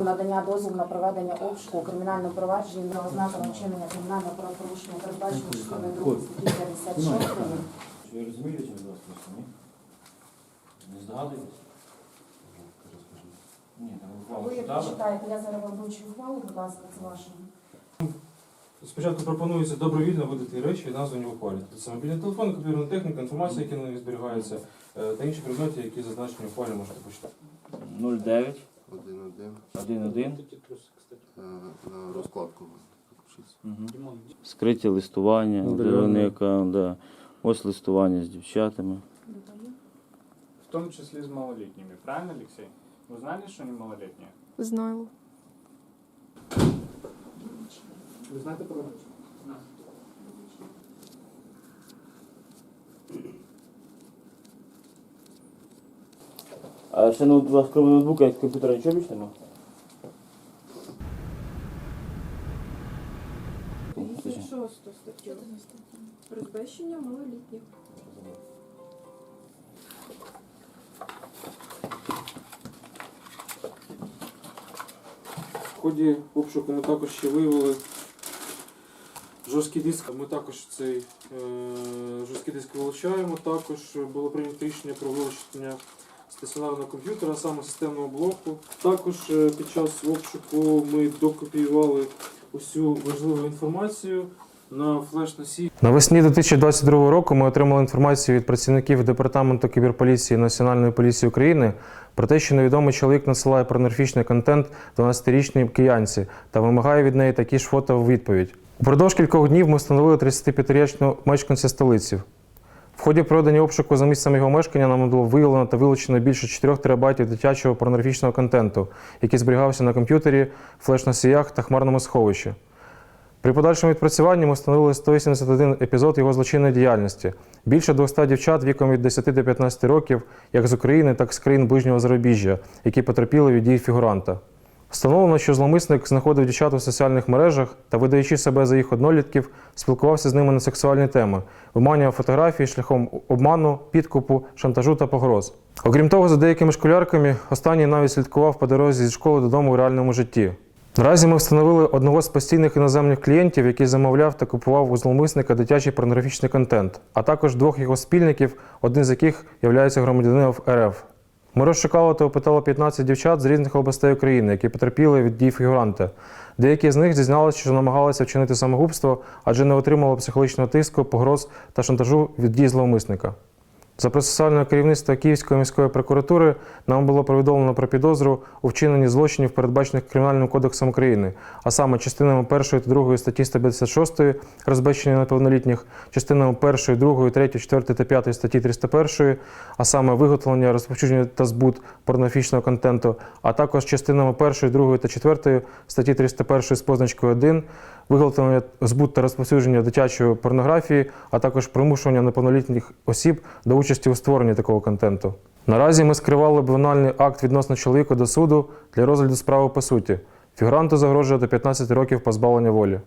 Надання дозволу на проведення обшуку кримінального провадження провадженні на ознаками вчинення кримінального правопорушення передбачено частиною 2 статті 56. Чи ви розумієте, чим вас ні? Не здогадуєтесь? Ні, там ухвалу Ви читали. як читаєте, я зараз вам вручу ухвалу, будь ласка, це ваша. Спочатку пропонується добровільно видати речі, названі в ухвалі. Це мобільний телефон, комп'ютерна техніка, інформація, яка на них зберігається, е, та інші предмети, які зазначені в ухвалі, можете почитати. 09, Один-один 11. е, на розкладку. Угу. Скриті листування, удалений да. Ось листування з дівчатами. В том числе с малолетними. Правильно, Алексей? Вы знали, что они малолетние? Знаю. Вы знаете про А ще ноут- у вас крім ноутбука і комп'ютера нічого більше нема? 56 статтю. Розбещення малолітніх. В ході обшуку ми також ще виявили жорсткий диск. Ми також цей е, жорсткий диск вилучаємо. Також було прийнято рішення про вилучення стаціонарного комп'ютера, саме системного блоку. Також е, під час обшуку ми докопіювали усю важливу інформацію на флеш-носій. Навесні 2022 року ми отримали інформацію від працівників департаменту кіберполіції Національної поліції України про те, що невідомий чоловік надсилає порнографічний контент 12-річній киянці та вимагає від неї такі ж фото в відповідь. Упродовж кількох днів ми встановили 35-річного мешканця столиці. В ході проведення обшуку за місцем його мешкання нам було виявлено та вилучено більше 4 терабайтів дитячого порнографічного контенту, який зберігався на комп'ютері, флеш-носіях та хмарному сховищі. При подальшому відпрацюванні ми встановили 181 епізод його злочинної діяльності. Більше 200 дівчат віком від 10 до 15 років, як з України, так і з країн ближнього зарубіжжя, які потерпіли від дій фігуранта. Встановлено, що зловмисник знаходив дівчат у соціальних мережах та, видаючи себе за їх однолітків, спілкувався з ними на сексуальні теми, виманював фотографії шляхом обману, підкупу, шантажу та погроз. Окрім того, за деякими школярками останній навіть слідкував по дорозі зі школи додому у реальному житті. Наразі ми встановили одного з постійних іноземних клієнтів, який замовляв та купував у зловмисника дитячий порнографічний контент, а також двох його спільників, один з яких є громадянином РФ. Ми розшукали та опитали 15 дівчат з різних областей України, які потерпіли від дій фігуранта. Деякі з них зізналися, що намагалися вчинити самогубство, адже не отримали психологічного тиску, погроз та шантажу від дій зловмисника. За процесуального керівництва Київської міської прокуратури нам було повідомлено про підозру у вчиненні злочинів, передбачених Кримінальним кодексом України, а саме частинами 1 та 2 статті 156 розбещення неповнолітніх, частинами 1, 2, 3, 4 та 5 статті 301, а саме виготовлення, розповсюдження та збут порнографічного контенту, а також частинами 1, 2 та 4 статті 301 з позначкою 1, виготовлення, збут та розповсюдження дитячої порнографії, а також примушування неповнолітніх осіб до участі у створенні такого контенту. Наразі ми скривали обвинувальний акт відносно чоловіка до суду для розгляду справи по суті. Фігуранту загрожує до 15 років позбавлення волі.